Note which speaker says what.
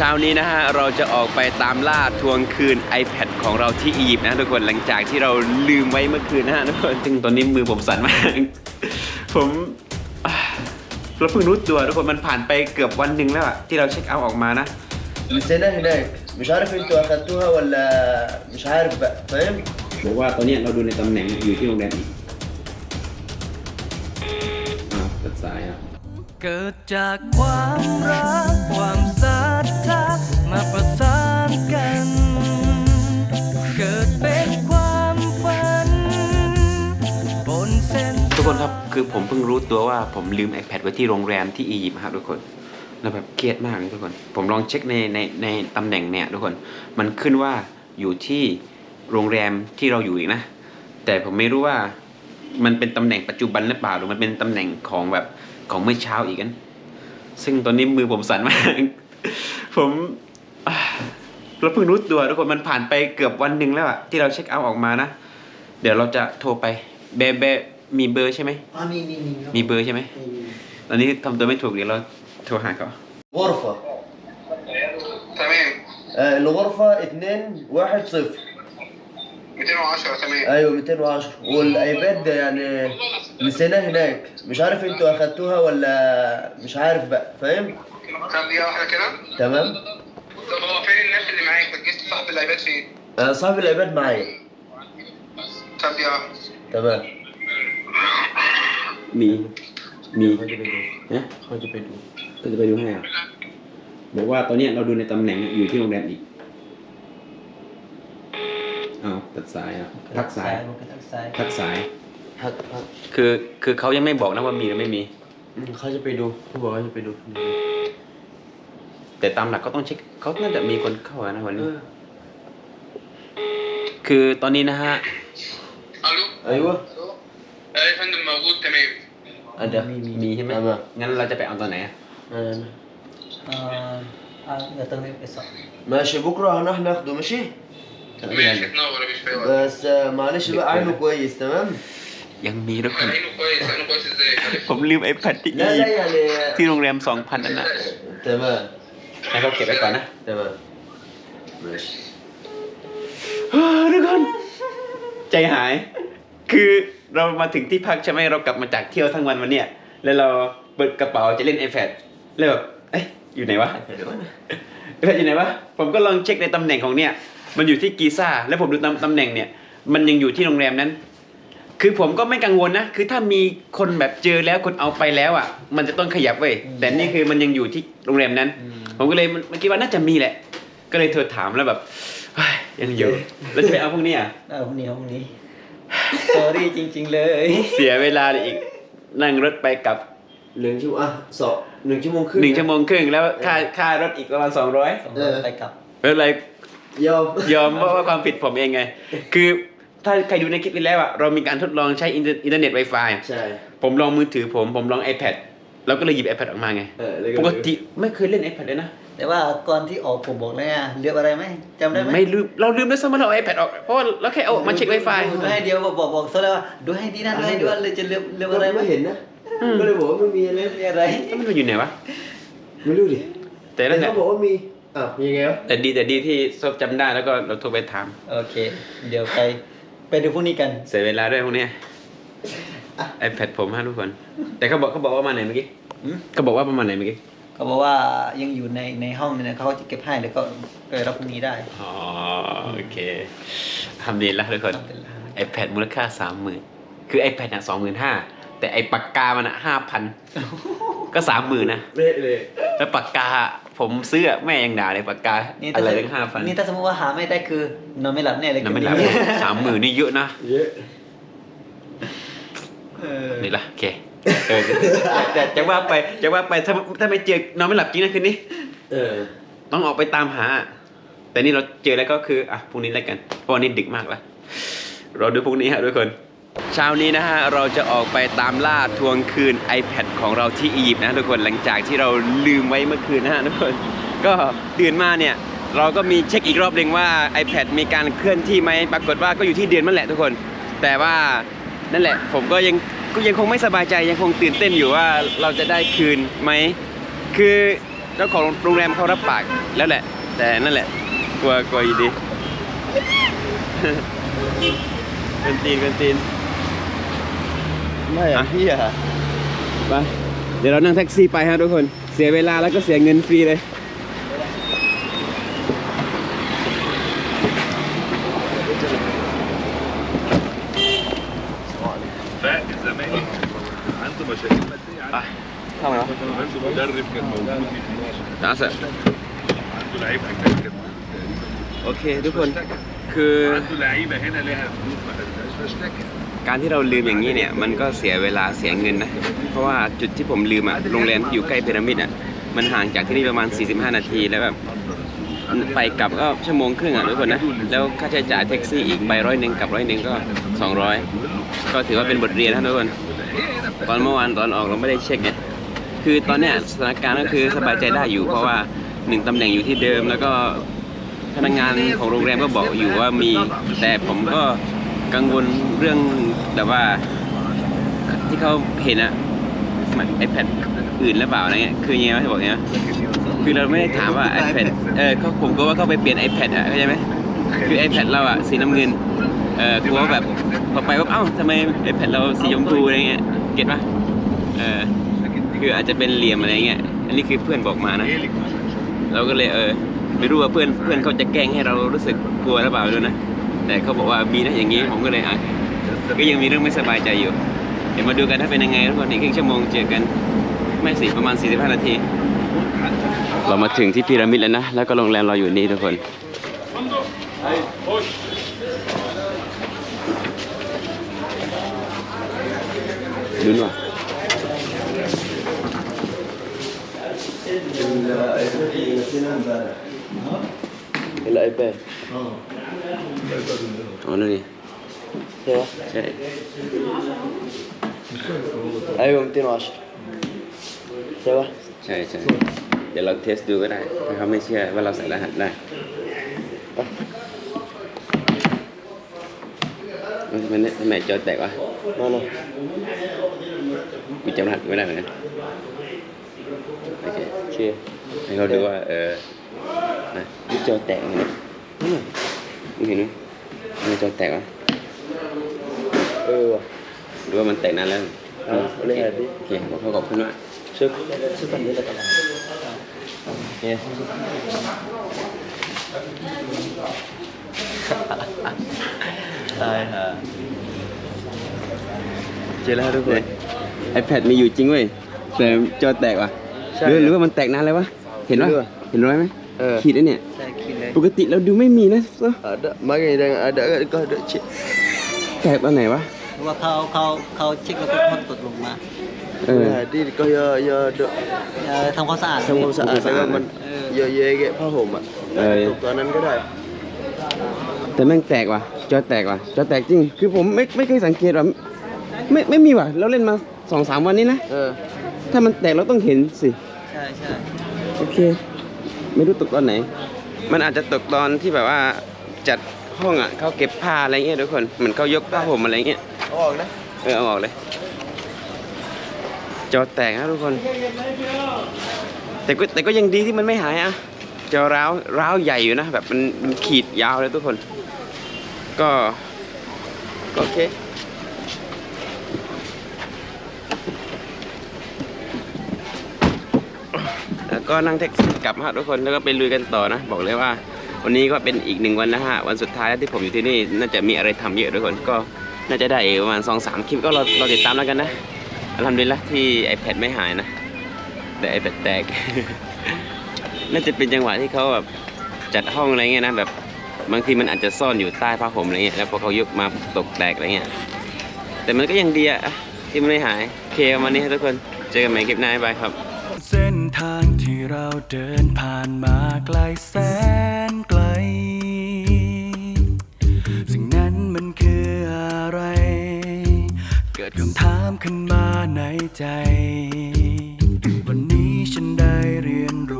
Speaker 1: ช้านี้นะฮะเราจะออกไปตามล่าทวงคืน iPad ของเราที่อียิปต์นะทุกคนหลังจากที่เราลืมไว้เมื่อคืนนะฮะทุกคนซึ่งตอนนี้มือผมสั่นมาก ผมอ่าเราเพิ่งรู้ตัวทุกคนมันผ่านไปเกือบวันหนึ่งแล้วอะที่เราเช็คเอาท์ออกมานะ
Speaker 2: نسينا هناك مش عارف انتوا اخدتوها ولا مش عارف بقى فاهم
Speaker 1: บอกว่าตอนนี้เราดูในตำแหน่งอยู่ที่โรงแรมอีกอ้าวตัดสายอ่ะ
Speaker 3: เกิดจากความรัก ความศรัทธามาประสานกัน เกิดเป็นความฝัน บนเส้น
Speaker 1: ทุกคนครับคือผมเพิ่งรู้ตัวว่าผมลืม iPad ไว้ที่โรงแรมที่อียิปต์ครับทุกคนแล้วแบบเครียดมากเลยทุกคน ผมลองเช็คในในในตำแหน่งเนี่ยทุกคนมันขึ้นว่าอยู่ที่โรงแรมที่เราอยู่อีกนะ แต่ผมไม่รู้ว่ามันเป็นตำแหน่งปัจจุบันหรือเปล่าหรือมันเป็นตำแหน่งของแบบ ของเมื่อเช้าอีกกันซึ่งตอนนี้มือผมสั่นมาก ผมอ่าเราเพิ่งรู้ตัวทุกคนมันผ่านไปเกือบวันหนึ่งแล้วอะที่เราเช็คเอาท์ออกมานะ เดี๋ยวเราจะโทรไปเบเบมีเบอร์ใช่ไหม
Speaker 2: اه مين مين مين
Speaker 1: มีเบอร์ใช่ไหม ตอนนี้ทำตัวไม่ถูกเดี๋ยวเราโทรหาเขา
Speaker 2: غرفة
Speaker 4: تمام
Speaker 2: آه الغرفة 2 1 0
Speaker 4: 210 تمام
Speaker 2: ايوه 210 والايباد ده يعني نسيناه هناك مش عارف انتوا اخدتوها ولا مش عارف بقى فاهم
Speaker 4: طب دقيقة واحدة كده
Speaker 2: تمام
Speaker 4: طب هو فين الناس اللي معاك؟ ركزت صاحب الايباد فين؟
Speaker 2: آه صاحب الايباد معايا
Speaker 4: طب دقيقة واحدة
Speaker 2: تمام
Speaker 1: มี มี
Speaker 2: เขาจะไปดู
Speaker 1: นะ
Speaker 2: เขาจะไปดู
Speaker 1: ก็จะไปดูให้อ่ะบอกว่าตอนนี้เราดูในตำแหน่งอยู่ที่โรงแรมอีกเอาตัดสายอ่ะทักสาย
Speaker 3: ทักสาย
Speaker 1: ทักสาย
Speaker 2: ฮักฮัก
Speaker 1: คือ คือเขายังไม่บอกนะว่ามีหรือไม่มี
Speaker 2: อืมเขาจะไปดูเขาบอกว่าจะไปดู
Speaker 1: แต่ตามหลักก็ต้องเช็คเขาน่าจะมีคนเข้าอะนะวัน
Speaker 2: เอ
Speaker 1: นี้
Speaker 2: อ
Speaker 1: คือตอนนี้นะฮะ
Speaker 4: الو
Speaker 2: ايوه
Speaker 4: ايه يا فندم موجود تمام
Speaker 2: อันเดียว
Speaker 1: มีใช่ไหม
Speaker 2: เอามา
Speaker 1: งั้นเราจะไปเอาตอนไหนอะ
Speaker 2: آه.
Speaker 3: อ่าอ่าเดี๋ยวเติมไปสอง
Speaker 2: ماشي بكره هنروح ناخده ماشي
Speaker 4: ماشي تنور يا باشا في أي وقت.
Speaker 2: بس آه، معلش بقى عينه كويس تمام
Speaker 1: ยังมีทุกคนผมลืมไอ
Speaker 2: แพ
Speaker 1: ด
Speaker 2: ที่
Speaker 1: ที่โรงแรมสองพันนั่นน่ะ
Speaker 2: เจอเบอร์
Speaker 1: ให้เขาเก็บไว้ก่อนนะ
Speaker 2: เจอเบอร์
Speaker 1: ทุกคนใจหาย คือเรามาถึงที่พักใช่ไหมเรากลับมาจากเที่ยวทั้งวันวันเนี้ยแล้วเราเปิดกระเป๋าจะเล่น iPad แล้วแบบเอ้ยอยู่ไหนวะไอแพดอยู่ไหนวะ ผมก็ลองเช็คในตำแหน่งของเนี่ย มันอยู่ที่กีซ่า แล้วผมดูตำตำแหน่งเนี่ย มันยังอยู่ที่โรงแรมนั้น คือผมก็ไม่กังวลนะ คือถ้ามีคนแบบเจอแล้วคนเอาไปแล้วอะ มันจะต้องขยับเว้ย แต่นี่คือมันยังอยู่ที่โรงแรมนั้น ผมก็เลยมันมันคิดว่าน่าจะมีแหละ ก็เลยโทรถามแล้วแบบเฮ้ยยังอยู่ แล้วจะไปเอาพวกนี้อะ
Speaker 3: เอาพรุ่งนี้เอาพรุ่งนี้สอรี่จริง ๆ เลย
Speaker 1: เสียเวลาเลยอีก นั่งรถไปกลับ
Speaker 2: หนึ่งชั่วโมงอะสองหนึ่งชั่วโมงครึ่ง
Speaker 1: หนึ่งชั่วโมงครึ่งแล้วค่าค่ารถอีกประมาณสองร้อย
Speaker 3: สองคนไปกลับ
Speaker 1: ไม่เป็นไร
Speaker 2: ยอม
Speaker 1: ยอมว่าว่าความผิดผมเองไง คือ ถ้าใครดูในคลิปนี้แล้วอะเรามีการทดลองใช้อินเทอร์อินเทอร์เน็ต Wi-Fi
Speaker 2: ใช่
Speaker 1: ผมลองมือถือผมผมลอง iPad เราก็เลยหยิบ iPad ออกมาไง
Speaker 2: เออแล้ว
Speaker 1: ปกติไม่เคยเล่น iPad เลยนะ
Speaker 3: แต่ว่าก่อนที่ออกผมบอกเลยอะเลือกอะไรไหมจำได้ไหม
Speaker 1: ไม่ลืมเราลืมด้วยซ้ำว่าเราเอา iPad ออกเพราะว่าเราแค่เอาออกมาเช็ค Wi-Fi
Speaker 3: ดูให้เดียวบอกบอกบอกซะแล้วว่าดูให้ดีนะดูให้ดีว่าเลยจะเลือกเลือก
Speaker 2: ก็
Speaker 3: อะไรไหม
Speaker 2: ไม่เห็นนะ
Speaker 1: อืม
Speaker 2: ก็เลยบอกว่าไม่มีอะไร
Speaker 3: มีอะไร
Speaker 1: แล้วมันอยู่ไหนวะ
Speaker 2: ไม่รู้ดิ
Speaker 1: แต่
Speaker 2: แต่
Speaker 1: นั่นแหละ
Speaker 2: เขาบอกว่ามีอะยังไงวะ
Speaker 1: แต่ดีแต่ดีที่ซบจำได้แล้วก็เราโทรไปถาม
Speaker 3: โอเค เดี๋ยวไป ไปดูพรุ่งนี้กัน
Speaker 1: เสียเวลาด้วยพวกเนี้ย iPad ผมฮะทุกคน แต่เขาบอกเขาบอกว่าประมาณไหนเมื่อกี้
Speaker 3: หืม
Speaker 1: เขาบอกว่าประมาณไหนเมื่อกี้
Speaker 3: เขาบอกว่ายังอยู่ในในห้องเนี่ยนะเขาจะเก็บให้แล้วก็ไปรับพรุ่งนี้ได้
Speaker 1: อ๋อโอเคทำดีแล้วทุกคน iPad มูลค่าสามหมื่นคือ iPad อะสองหมื่นห้าแต่ไอปากกามันอะห้าพันก็สามหมื่นนะ
Speaker 2: เละเลย
Speaker 1: แล้วปากกา ผมซื้ออะแม่ยังด่าเลยปากกา
Speaker 3: นี่
Speaker 1: อะ
Speaker 3: ถ้า
Speaker 1: ไร
Speaker 3: สม
Speaker 1: ตั้งห้าพัน
Speaker 3: นี่ถ้าสมมติว่าหาไม่ได้คือนอนไม่หลับแน่เลย
Speaker 1: นั่นไม่หลับ
Speaker 3: คืนนี้
Speaker 1: สามหมื่นนี่เยอะนะ
Speaker 2: เยอะ
Speaker 3: เออ
Speaker 1: นี่ละโอเคเออแต่จะว่าไปจะว่าไปถ้าถ้าไม่เจอนอนไม่หลับจริงนะคืนนี้
Speaker 2: เออ
Speaker 1: ต้องออกไปตามหา แต่นี่เราเจอแล้วก็คืออะพรุ่งนี้แล้วกันเพราะวันนี้ดึกมากแล้วรอดูพรุ่งนี้ฮะทุกคน เช้านี้นะฮะเราจะออกไปตามล่าทวงคืน iPad ของเราที่อียิปต์นะทุกคนหลังจากที่เราลืมไว้เมื่อคืนนะฮะทุกคนก็ตื่นมาเนี่ยเราก็มีเช็คอีกรอบหนึ่งว่า iPad มีการเคลื่อนที่ไหมปรากฏว่าก็อยู่ที่เดือนนั่นแหละทุกคน แต่ว่านั่นแหละ ผมก็ยังก็ยังคงไม่สบายใจยังคงตื่นเต้นอยู่ว่าเราจะได้คืนไหมคือเจ้าของโรงแรมเขารับปากแล้วแหละ แต่นั่นแหละกลัวกลัวอยู่ดีเป็นตีนเป็นตีน
Speaker 2: ไม่อะพี่อะ
Speaker 1: ไปเดี๋ยวเรานั่งแท็กซี่ไปฮะทุกคน เสียเวลาแล้วก็เสียเงินฟรีเลย
Speaker 5: فالزمالك عنده مشاكل ماديه عنده
Speaker 1: เข้ามาแล้ว
Speaker 5: عنده مدرب كان موجود من 12
Speaker 1: จ้าเสร็จ
Speaker 5: عنده لعيبه اجنبي كانت موجودة
Speaker 1: โอเค ทุกคน คือการที่เราลืมอย่างนี้เนี่ยมันก็เสียเวลาเสียเงินนะ เพราะว่าจุดที่ผมลืมอะโรงแรมที่อยู่ใกล้พีระมิดอะมันห่างจากที่นี่ประมาณ 45 นาทีแล้วแบบไปกลับก็ชั่วโมงครึ่งอะทุกคนนะแล้วค่าใช้จ่ายแท็กซี่อีกใบร้อยหนึ่งกับร้อยหนึ่งก็ 200 ก็ถือว่าเป็นบทเรียนนะทุกคนตอนเมื่อวานตอนออกเราไม่ได้เช็คไงคือตอนเนี้ยสถานการณ์ก็คือสบายใจได้อยู่เพราะว่าหนึ่งตำแหน่งอยู่ที่เดิมแล้วก็ พนักงานของโรงแรมก็บอกอยู่ว่ามี แต่ผมก็กังวลเรื่องแบบว่า ที่เขาเห็นอะไอแพดอื่นหรือเปล่าอะไรเงี้ยคือยังไงวะที่บอกเนี้ยคือเราไม่ได้ถามว่า iPad เออเขาผมก็ว่าเขาไปเปลี่ยน iPad อะเข้าใจไหมคือ iPad เราอะสีน้ำเงินเออกลัวว่าแบบพอไปว่าเอ้าทำไม iPad เราสีชมพูอะไรเงี้ยเก็ตปะเออคืออาจจะเป็นเหลี่ยมอะไรเงี้ยอันนี้คือเพื่อนบอกมานะ เราก็เลยเออ ไม่รู้ว่าเพื่อนเพื่อนเขาจะแกล้งให้เรารู้สึกกลัวหรือเปล่าไม่รู้นะ แต่เขาบอกว่ามีนะอย่างนี้ผมก็เลยอะก็ยังมีเรื่องไม่สบายใจอยู่ เดี๋ยวมาดูกันถ้าเป็นยังไงทุกคนอีกครึ่งชั่วโมงเจอกันไม่สิประมาณ 45 นาที เรามาถึงที่พีระมิดแล้วนะ แล้วก็โรงแรมเราอยู่นี่ทุกคนลุ้นว่ะ
Speaker 2: الايباد
Speaker 1: อ๋อนั่นนี่
Speaker 2: ايوه
Speaker 1: ใช่
Speaker 2: ايوه 210 ايوه
Speaker 1: ใช่ใช่เดี๋ยวเราเทสดูก็ได้ ถ้าเขาไม่เชื่อว่าเราใส่รหัสได้เอ้ยมันทำไมจอแตกวะ
Speaker 2: مانا
Speaker 1: กูจำรหัสไม่ได้เหมือนกันโอเค
Speaker 2: اوكي
Speaker 1: ให้เขาดูว่า เออ นะลูกจอแตกเลยมึเห็นไหมลูกจอแตกอะ
Speaker 2: เออว่ะ
Speaker 1: หรือว่ามันแตกนานแล้ว
Speaker 2: อ่าเลยอะไรพี่
Speaker 1: โอเคขอขอบคุณมาก
Speaker 2: ช่วยช่วยกันด้วยกันเนี่ยตายฮะเจอแล้วทุกคน
Speaker 1: ไอแพดมีอยู่จริงเว้ยแต่จอแตกว่ะหรือหรือว่ามันแตกนานแล้ววะเห็น
Speaker 2: ไหม
Speaker 1: เห็นรอยไหม
Speaker 2: เออ
Speaker 1: ขีดไอ้เนี่ย
Speaker 3: ใช่คิดเลย
Speaker 1: ปกติเราดูไม่มีนะ
Speaker 2: ada makanya yang ada kau ada cik
Speaker 1: แตกตอนไหนวะ
Speaker 3: เพราะว่าเขาเขาเขาเช็คแล้วก็เขาตดลงมา
Speaker 1: เออ
Speaker 2: jadi kau ya ya ada
Speaker 3: เอ่อทำความสะอาด
Speaker 2: ทำความสะอาดแล้วก็มัน
Speaker 3: เออ
Speaker 2: เยอะแยะแกะผ้าห่มอะ
Speaker 1: เออ
Speaker 2: ตกตอนนั้นก็ได้
Speaker 1: แต่แม่งแตกว่ะจอแตกว่ะจอแตกจริง คือผมไม่ไม่เคยสังเกตว่าไม่ไม่มีว่ะเราเล่นมาสองสามวันนี้นะ
Speaker 2: เออ
Speaker 1: ถ้ามันแตกเราต้องเห็นสิ
Speaker 3: ใช่ใช่
Speaker 1: โอเค ไม่รู้ตกตอนไหน มันอาจจะตกตอนที่แบบว่าจัดห้องอะเขาเก็บผ้าอะไรเงี้ยทุกคนเหมือนเขายกผ้าห่มอะไรเงี้ย
Speaker 2: เอาออกนะ
Speaker 1: เออเอาออกเลยจอแตกนะทุกคน แต่ก็แต่ก็ยังดีที่มันไม่หายอะจอร้าวร้าวใหญ่อยู่นะแบบมันมันขีดยาวเลยทุกคน ก็ก็โอเค แล้ว ก็นั่งแท็กซี่กลับฮะทุกคนแล้วก็ไปลุยกันต่อนะ บอกเลยว่า วันนี้ก็เป็นอีกหนึ่งวันนะฮะวันสุดท้ายที่ผมอยู่ที่นี่น่าจะมีอะไรทำเยอะทุกคนก็น่าจะได้อีกประมาณสองสามคลิปก็เรอรอติดตามแล้วกันนะทำดีละที่ iPad ไม่หายนะ แต่ iPad แตก น่าจะเป็นจังหวะที่เขาแบบจัดห้องอะไรเงี้ยนะแบบบางทีมันอาจจะซ่อนอยู่ใต้ผ้าห่มอะไรเงี้ยแล้วพอเขายกมาตกแตกอะไรเงี้ยแต่มันก็ยังดีอะที่มันไม่หาย เคประวันนี้ทุกคน เจอกันใหม่คลิปหน้าบายครับ
Speaker 3: เราเดินผ่านมาไกลแสนไกล สิ่งนั้นมันคืออะไร เกิดคำถามขึ้นมาในใจ
Speaker 6: วันนี้ฉันได้เรียนรู้